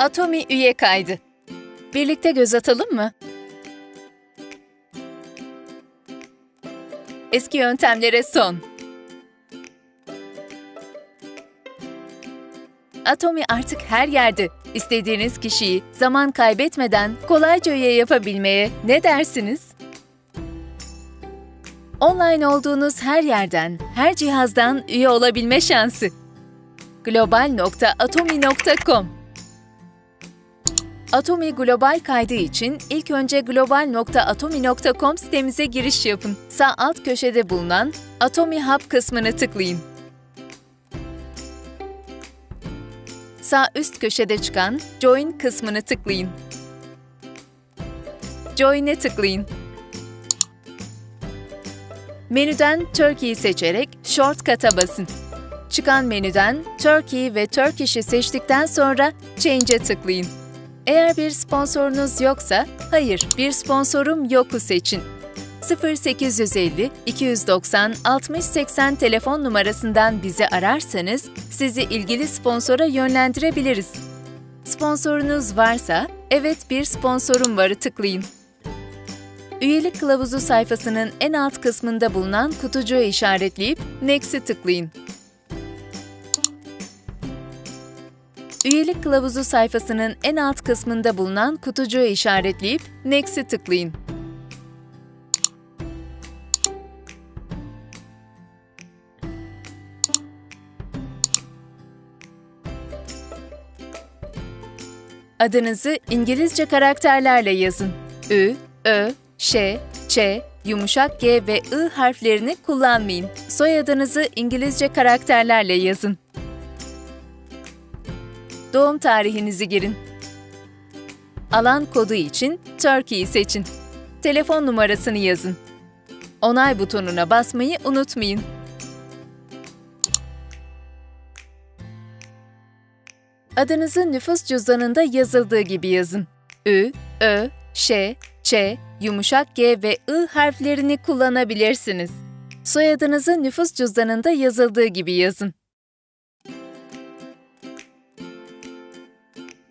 Atomi üye kaydı. Birlikte göz atalım mı? Eski yöntemlere son. Atomi artık her yerde. İstediğiniz kişiyi zaman kaybetmeden kolayca üye yapabilmeye ne dersiniz? Online olduğunuz her yerden, her cihazdan üye olabilme şansı. global.atomi.com Atomi Global kaydı için ilk önce global.atomi.com sitemize giriş yapın. Sağ alt köşede bulunan Atomi Hub kısmını tıklayın. Sağ üst köşede çıkan Join kısmını tıklayın. Join'e tıklayın. Menüden Turkey'i seçerek Shortcut'a basın. Çıkan menüden Turkey ve Turkish'i seçtikten sonra Change'e tıklayın. Eğer bir sponsorunuz yoksa, hayır bir sponsorum yoku seçin. 0850 290 60 80 telefon numarasından bizi ararsanız sizi ilgili sponsora yönlendirebiliriz. Sponsorunuz varsa, evet bir sponsorum varı tıklayın. Üyelik kılavuzu sayfasının en alt kısmında bulunan kutucuğu işaretleyip Next'i tıklayın. Üyelik kılavuzu sayfasının en alt kısmında bulunan kutucuğu işaretleyip Next'i tıklayın. Adınızı İngilizce karakterlerle yazın. Ü, Ö, Ş, Ç, yumuşak G ve I harflerini kullanmayın. Soyadınızı İngilizce karakterlerle yazın. Doğum tarihinizi girin. Alan kodu için Turkey'i seçin. Telefon numarasını yazın. Onay butonuna basmayı unutmayın. Adınızı nüfus cüzdanında yazıldığı gibi yazın. Ü, Ö, Ş, Ç, yumuşak G ve I harflerini kullanabilirsiniz. Soyadınızı nüfus cüzdanında yazıldığı gibi yazın.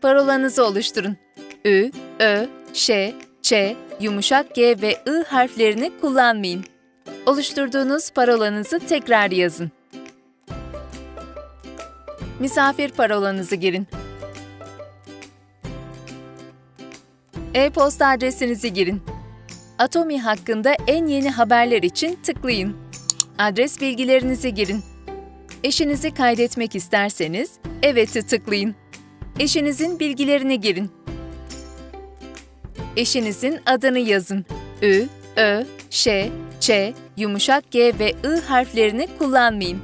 Parolanızı oluşturun. Ü, Ö, Ş, Ç, yumuşak G ve I harflerini kullanmayın. Oluşturduğunuz parolanızı tekrar yazın. Misafir parolanızı girin. E-posta adresinizi girin. Atomi hakkında en yeni haberler için tıklayın. Adres bilgilerinizi girin. Eşinizi kaydetmek isterseniz evet'i tıklayın. Eşinizin bilgilerini girin. Eşinizin adını yazın. Ü, Ö, Ş, Ç, yumuşak G ve I harflerini kullanmayın.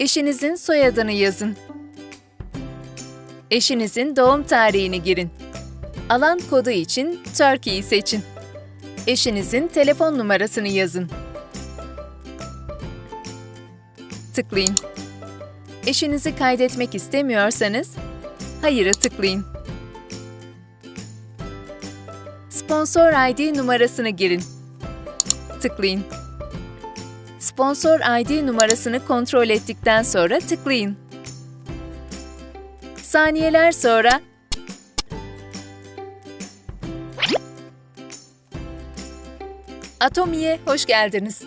Eşinizin soyadını yazın. Eşinizin doğum tarihini girin. Alan kodu için Turkey'i seçin. Eşinizin telefon numarasını yazın. Tıklayın. Eşinizi kaydetmek istemiyorsanız Hayır'ı tıklayın. Sponsor ID numarasını girin. Tıklayın. Sponsor ID numarasını kontrol ettikten sonra tıklayın. Saniyeler sonra Atomi'ye hoş geldiniz.